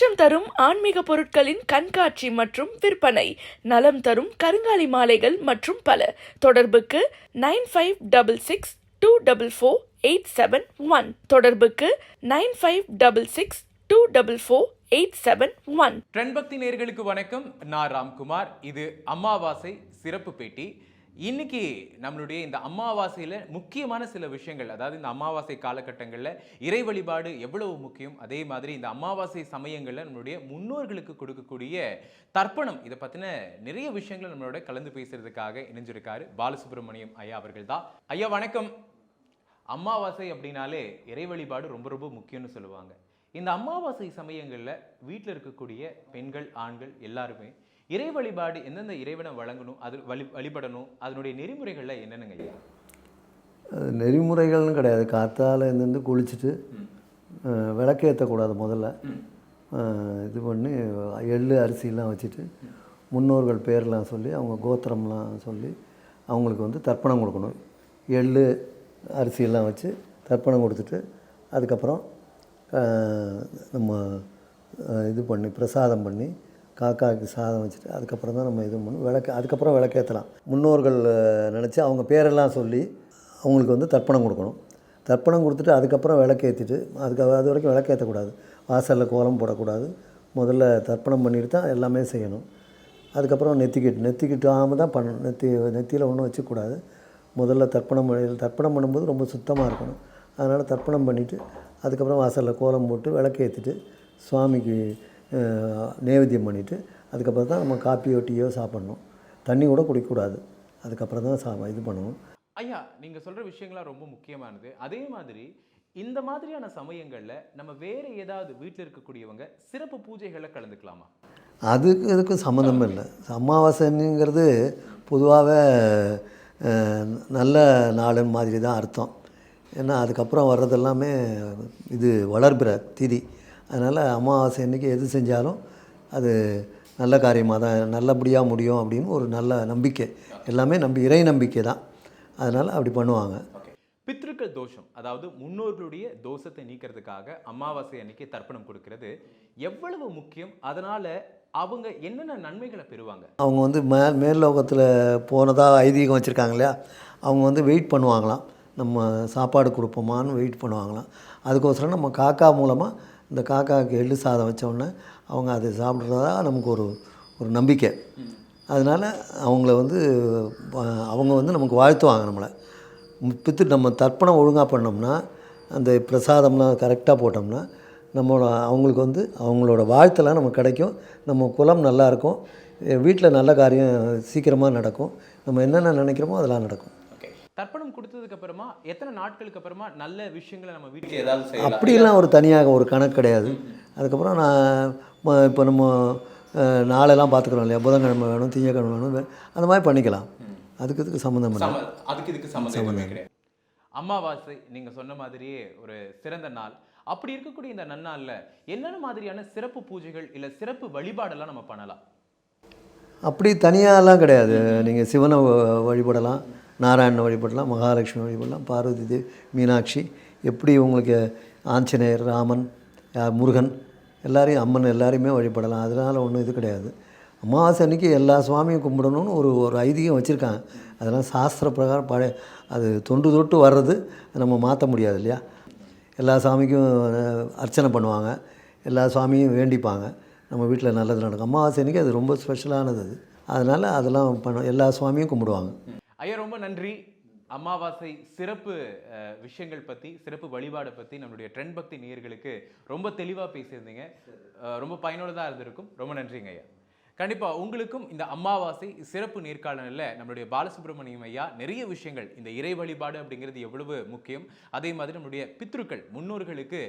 மோட்சம் தரும் ஆன்மீக பொருட்களின் கண்காட்சி மற்றும் விற்பனை. நலம் தரும் கருங்காலி மாலைகள் மற்றும் பல. தொடர்புக்கு nine five double six two double four eight seven one. தொடர்புக்கு nine five double six two double four eight seven one. Trend Bhakti நேர்களுக்கு வணக்கம். நான் ராம்குமார். இது அமாவாசை சிறப்பு பேட்டி. இன்னைக்கு நம்மளுடைய இந்த அமாவாசையில் முக்கியமான சில விஷயங்கள் அதாவது இந்த அமாவாசை காலகட்டங்களில் இறை வழிபாடு எவ்வளவு முக்கியம் அதே மாதிரி இந்த அமாவாசை சமயங்களில் நம்மளுடைய முன்னோர்களுக்கு கொடுக்கக்கூடிய தர்ப்பணம் இதை பற்றின நிறைய விஷயங்களை நம்மளோட கலந்து பேசுறதுக்காக இணைஞ்சிருக்காரு பாலசுப்ரமணியம் ஐயா அவர்கள் தான். ஐயா வணக்கம். அமாவாசை அப்படின்னாலே இறை வழிபாடு ரொம்ப ரொம்ப முக்கியம்னு சொல்லுவாங்க. இந்த அமாவாசை சமயங்களில் வீட்டில் இருக்கக்கூடிய பெண்கள் ஆண்கள் எல்லாருமே இறை வழிபாடு எந்தெந்த இறைவனை வழங்கணும் அது வழி வழிபடணும் அதனுடைய நெறிமுறைகள்ல என்னென்னங்க ஐயா? நெறிமுறைகள்னு கிடையாது. காத்தால எழுந்திருந்து குளிச்சுட்டு விளக்கேற்றக்கூடாது முதல்ல. இது பண்ணி எள்ளு அரிசிலாம் வச்சுட்டு முன்னோர்கள் பேர்லாம் சொல்லி அவங்க கோத்திரம்லாம் சொல்லி அவங்களுக்கு வந்து தர்ப்பணம் கொடுக்கணும். எள்ளு அரிசியெல்லாம் வச்சு தர்ப்பணம் கொடுத்துட்டு அதுக்கப்புறம் நம்ம இது பண்ணி பிரசாதம் பண்ணி காக்காவுக்கு சாதம் வச்சுட்டு அதுக்கப்புறம் தான் நம்ம இது பண்ணணும். விளக்கு அதுக்கப்புறம் விளக்கேற்றலாம் முன்னோர்கள் நினச்சி அவங்க பேரெல்லாம் சொல்லி அவங்களுக்கு வந்து தர்ப்பணம் கொடுக்கணும். தர்ப்பணம் கொடுத்துட்டு அதுக்கப்புறம் விளக்கேற்றிட்டு அதுக்கு அது வரைக்கும் விளக்கேற்றக்கூடாது வாசலில் கோலம் போடக்கூடாது. முதல்ல தர்ப்பணம் பண்ணிட்டு தான் எல்லாமே செய்யணும். அதுக்கப்புறம் நெத்திக்கிட்டு நெத்திக்கிட்டாமல் தான் பண்ணணும். நெத்தி நெத்தியில் ஒன்றும் வச்சுக்கூடாது. முதல்ல தர்ப்பணம் பண்ணி தர்ப்பணம் பண்ணும்போது ரொம்ப சுத்தமாக இருக்கணும். அதனால் தர்ப்பணம் பண்ணிவிட்டு அதுக்கப்புறம் வாசலில் கோலம் போட்டு விளக்கேற்றிட்டு சுவாமிக்கு நேவேத்தியம் பண்ணிவிட்டு அதுக்கப்புறம் தான் நம்ம காப்பியோ டீயோ சாப்பிட்ணும். தண்ணி கூட குடிக்கக்கூடாது. அதுக்கப்புறம் தான் சா இது பண்ணணும். ஐயா நீங்க சொல்ற விஷயங்கள்லாம் ரொம்ப முக்கியமானது. அதே மாதிரி இந்த மாதிரியான சமயங்கள்ல நம்ம வேற ஏதாவது வீட்டில் இருக்கக்கூடியவங்க சிறப்பு பூஜைகள்ல கலந்துக்கலாமா? அதுக்கு இதுக்கும் சம்மந்தம் இல்லை. அமாவாசைங்கிறது பொதுவாகவே நல்ல நாளுன்னு மாதிரி தான் அர்த்தம். ஏன்னா அதுக்கப்புறம் வர்றது எல்லாமே இது வளர்பிற திதி. அதனால் அமாவாசை அன்னைக்கு எது செஞ்சாலும் அது நல்ல காரியமாக தான் நல்லபடியாக முடியும் அப்படின்னு ஒரு நல்ல நம்பிக்கை. எல்லாமே நம்பி இறை நம்பிக்கை தான். அதனால் அப்படி பண்ணுவாங்க. பித்ருக்கள் தோஷம் அதாவது முன்னோர்களுடைய தோஷத்தை நீக்கிறதுக்காக அமாவாசை அன்னைக்கு தர்ப்பணம் கொடுக்கிறது எவ்வளவு முக்கியம்? அதனால அவங்க என்னென்ன நன்மைகளை பெறுவாங்க? அவங்க வந்து மே மேல் லோகத்தில் போனதாக ஐதீகம் வச்சுருக்காங்க இல்லையா? அவங்க வந்து வெயிட் பண்ணுவாங்களாம். நம்ம சாப்பாடு கொடுப்போமான்னு வெயிட் பண்ணுவாங்களாம். அதுக்கோசரம் நம்ம காக்கா மூலமாக இந்த காக்காவுக்கு எள்ளு சாதம் வச்சோடனே அவங்க அதை சாப்பிட்றதா நமக்கு ஒரு ஒரு நம்பிக்கை. அதனால் அவங்கள வந்து அவங்க வந்து நமக்கு வாழ்த்துவாங்க நம்மளை. பித்து நம்ம தர்ப்பணம் ஒழுங்காக பண்ணோம்னா அந்த பிரசாதம்லாம் கரெக்டாக போட்டோம்னா நம்மளோட அவங்களுக்கு வந்து அவங்களோட வாழ்த்தெல்லாம் நமக்கு கிடைக்கும். நம்ம குலம் நல்லா இருக்கும். வீட்டில் நல்ல காரியம் சீக்கிரமாக நடக்கும். நம்ம என்னென்ன நினைக்கிறோமோ அதெல்லாம் நடக்கும். தர்ப்பணம் கொடுத்ததுக்கு அப்புறமா எத்தனை நாட்களுக்கு அப்புறமா நல்ல விஷயங்களை நம்ம வீட்டுல ஏதாவது செய்யலாம். அப்படிலாம் ஒரு தனியாக ஒரு கணக்கு கிடையாது. அதுக்கப்புறம் நான் இப்போ நம்ம நாளெல்லாம் பார்த்துக்குறோம் இல்லையா? புதன்கிழமை வேணும் திங்கக்கிழமை வேணும் அந்த மாதிரி பண்ணிக்கலாம். அதுக்கு இதுக்கு சம்மந்தம் இல்லை. அதுக்கு இதுக்கு சம்மந்தம் கிடையாது. அமாவாசை நீங்க சொன்ன மாதிரியே ஒரு சிறந்த நாள். அப்படி இருக்கக்கூடிய இந்த நன்னாள்ல என்னென்ன மாதிரியான சிறப்பு பூஜைகள் இல்ல சிறப்பு வழிபாடெல்லாம் நம்ம பண்ணலாம்? அப்படி தனியாலாம் கிடையாது. நீங்கள் சிவனை வ- வழிபடலாம். நாராயணனை வழிபடலாம் மகாலட்சுமி வழிபடலாம் பார்வதி தேவி மீனாட்சி எப்படி உங்களுக்கு ஆஞ்சநேயர் ராமன் முருகன் எல்லாரையும் அம்மன் எல்லாரையுமே வழிபடலாம். அதனால் ஒன்றும் இது கிடையாது. அமாவாசை அன்னைக்கு எல்லா சுவாமியும் கும்பிடணும்னு ஒரு ஒரு ஐதீகம் வச்சுருக்காங்க. அதெல்லாம் சாஸ்திர பிரகாரம் பழைய அது தொண்டு தொட்டு வர்றது நம்ம மாற்ற முடியாது இல்லையா? எல்லா சாமிக்கும் அர்ச்சனை பண்ணுவாங்க. எல்லா சாமியும் வேண்டிப்பாங்க. நம்ம வீட்டில் நல்லது நடக்கும். அமாவாசை அன்னைக்கு அது ரொம்ப ஸ்பெஷலானது அது. அதனால் அதெல்லாம் பண்ண எல்லா சுவாமியும் கும்பிடுவாங்க. ஐயா ரொம்ப நன்றி. அமாவாசை சிறப்பு விஷயங்கள் பற்றி சிறப்பு வழிபாடை பற்றி நம்மளுடைய ட்ரெண்ட் பக்தி நேயர்களுக்கு ரொம்ப தெளிவாக பேசியிருந்தீங்க. ரொம்ப பயனுள்ளதாக இருந்திருக்கும். ரொம்ப நன்றிங்க ஐயா. கண்டிப்பாக உங்களுக்கும் இந்த அமாவாசை சிறப்பு நேர்காணலில் நம்மளுடைய பாலசுப்ரமணியம் ஐயா நிறைய விஷயங்கள் இந்த இறை வழிபாடு அப்படிங்கிறது எவ்வளவு முக்கியம் அதே மாதிரி நம்மளுடைய பித்ருக்கள் முன்னோர்களுக்கு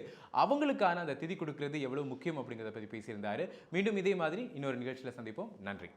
அவங்களுக்கான அந்த திதி கொடுக்கிறது எவ்வளவு முக்கியம் அப்படிங்கிறத பற்றி பேசியிருந்தாரு. மீண்டும் இதே மாதிரி இன்னொரு நிகழ்ச்சியில் சந்திப்போம். நன்றி.